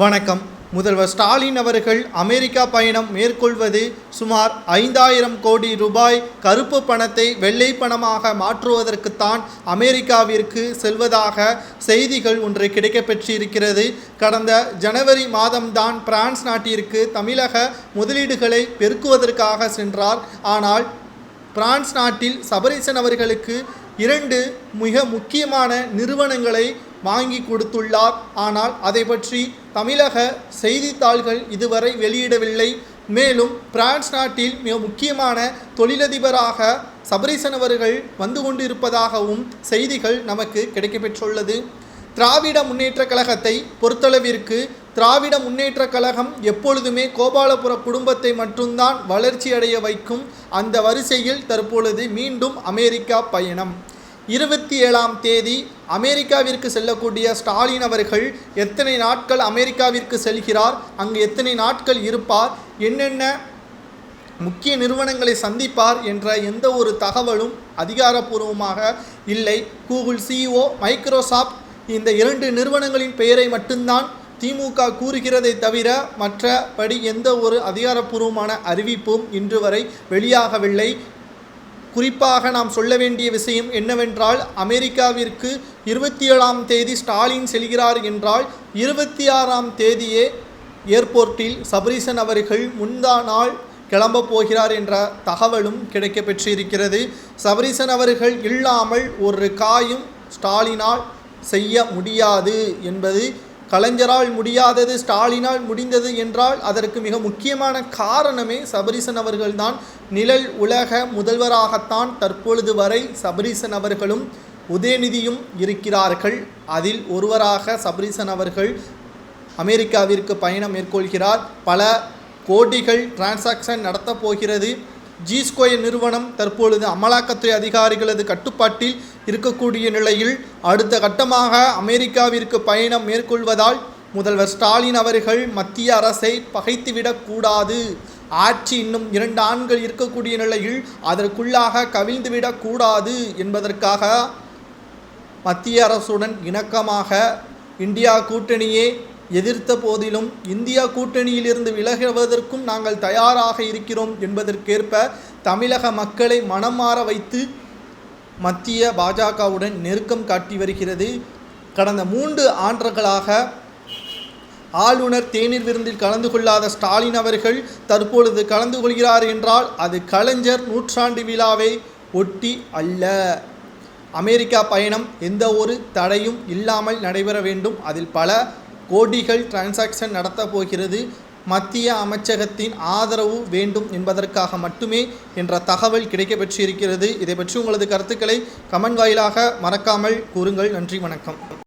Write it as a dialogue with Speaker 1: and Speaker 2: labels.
Speaker 1: வணக்கம். முதல்வர் ஸ்டாலின் அவர்கள் அமெரிக்கா பயணம் மேற்கொள்வது சுமார் ஐந்தாயிரம் கோடி ரூபாய் கருப்பு பணத்தை வெள்ளை பணமாக மாற்றுவதற்குத்தான் அமெரிக்காவிற்கு செல்வதாக செய்திகள் ஒன்று கிடைக்கப்பெற்றிருக்கிறது. கடந்த ஜனவரி மாதம்தான் பிரான்ஸ் நாட்டிற்கு தமிழக முதலீடுகளை பெருக்குவதற்காக சென்றார். ஆனால் பிரான்ஸ் நாட்டில் சபரீசன் அவர்களுக்கு இரண்டு மிக முக்கியமான நிறுவனங்களை வாங்கி கொடுத்துள்ளார். ஆனால் அதை பற்றி தமிழக செய்தித்தாள்கள் இதுவரை வெளியிடவில்லை. மேலும் பிரான்ஸ் நாட்டில் மிக முக்கியமான தொழிலதிபராக சபரீசன் அவர்கள் வந்து கொண்டிருப்பதாகவும் செய்திகள் நமக்கு கிடைக்கப்பெற்றுள்ளது. திராவிட முன்னேற்றக் கழகத்தை பொறுத்தளவிற்கு திராவிட முன்னேற்றக் கழகம் எப்பொழுதுமே கோபாலபுர குடும்பத்தை மட்டும்தான் வளர்ச்சியடைய வைக்கும் அந்த வரிசையில் தற்பொழுது மீண்டும் அமெரிக்கா பயணம். இருபத்தி ஏழாம் தேதி அமெரிக்காவிற்கு செல்லக்கூடிய ஸ்டாலின் அவர்கள் எத்தனை நாட்கள் அமெரிக்காவிற்கு செல்கிறார் அங்கு எத்தனை நாட்கள் இருப்பார் என்னென்ன முக்கிய நிறுவனங்களை சந்திப்பார் என்ற எந்த ஒரு தகவலும் அதிகாரப்பூர்வமாக இல்லை. கூகுள் சிஇஓ மைக்ரோசாஃப்ட் இந்த இரண்டு நிறுவனங்களின் பெயரை மட்டும்தான் திமுக கூறுகிறதை தவிர மற்றபடி எந்த ஒரு அதிகாரப்பூர்வமான அறிவிப்பும் இன்று வரை வெளியாகவில்லை. குறிப்பாக நாம் சொல்ல வேண்டிய விஷயம் என்னவென்றால் அமெரிக்காவிற்கு இருபத்தி ஏழாம் தேதி ஸ்டாலின் செல்கிறார் என்றால் இருபத்தி ஆறாம் தேதியே ஏர்போர்ட்டில் சபரீசன் அவர்கள் முந்தா நாள் கிளம்ப போகிறார் என்ற தகவலும் கிடைக்கப்பெற்றிருக்கிறது. சபரீசன் அவர்கள் இல்லாமல் ஒரு காயும் ஸ்டாலினால் செய்ய முடியாது என்பது கலைஞரால் முடியாதது ஸ்டாலினால் முடிந்தது என்றால் அதற்கு மிக முக்கியமான காரணமே சபரிசன் அவர்கள்தான். நிழல் உலக முதல்வராகத்தான் தற்பொழுது வரை சபரிசன் அவர்களும் உதயநிதியும் இருக்கிறார்கள். அதில் ஒருவராக சபரிசன் அவர்கள் அமெரிக்காவிற்கு பயணம் மேற்கொள்கிறார். பல கோடிகள் டிரான்சாக்ஷன் நடத்தப் போகிறது. ஜி ஸ்கொயர் நிறுவனம் தற்பொழுது அமலாக்கத்துறை அதிகாரிகளது கட்டுப்பாட்டில் இருக்கக்கூடிய நிலையில் அடுத்த கட்டமாக அமெரிக்காவிற்கு பயணம் மேற்கொள்வதால் முதல்வர் ஸ்டாலின் அவர்கள் மத்திய அரசை பகைத்துவிடக்கூடாது ஆட்சி இன்னும் இரண்டு ஆண்கள் இருக்கக்கூடிய நிலையில் அதற்குள்ளாக கவிழ்ந்துவிடக்கூடாது என்பதற்காக மத்திய அரசுடன் இணக்கமாக இந்தியா கூட்டணியே எதிர்த்த போதிலும் இந்தியா கூட்டணியிலிருந்து விலகுவதற்கும் நாங்கள் தயாராக இருக்கிறோம் என்பதற்கேற்ப தமிழக மக்களை மனம் மாற வைத்து மத்திய பாஜகவுடன் நெருக்கம் காட்டி வருகிறது. கடந்த மூன்று ஆண்டுகளாக ஆளுநர் தேநீர் விருந்தில் கலந்து கொள்ளாத ஸ்டாலின் அவர்கள் தற்பொழுது கலந்து கொள்கிறார் என்றால் அது கலைஞர் நூற்றாண்டு விழாவை ஒட்டி அல்ல. அமெரிக்கா பயணம் எந்த ஒரு தடையும் இல்லாமல் நடைபெற வேண்டும். அதில் பல கோடிகள் டிரான்சாக்ஷன் நடத்தப் போகிறது. மத்திய அமைச்சகத்தின் ஆதரவு வேண்டும் என்பதற்காக மட்டுமே என்ற தகவல் கிடைக்கப்பெற்றிருக்கிறது. இதை பற்றி உங்களது கருத்துக்களை கமெண்ட் வாயிலாக மறக்காமல் கூறுங்கள். நன்றி வணக்கம்.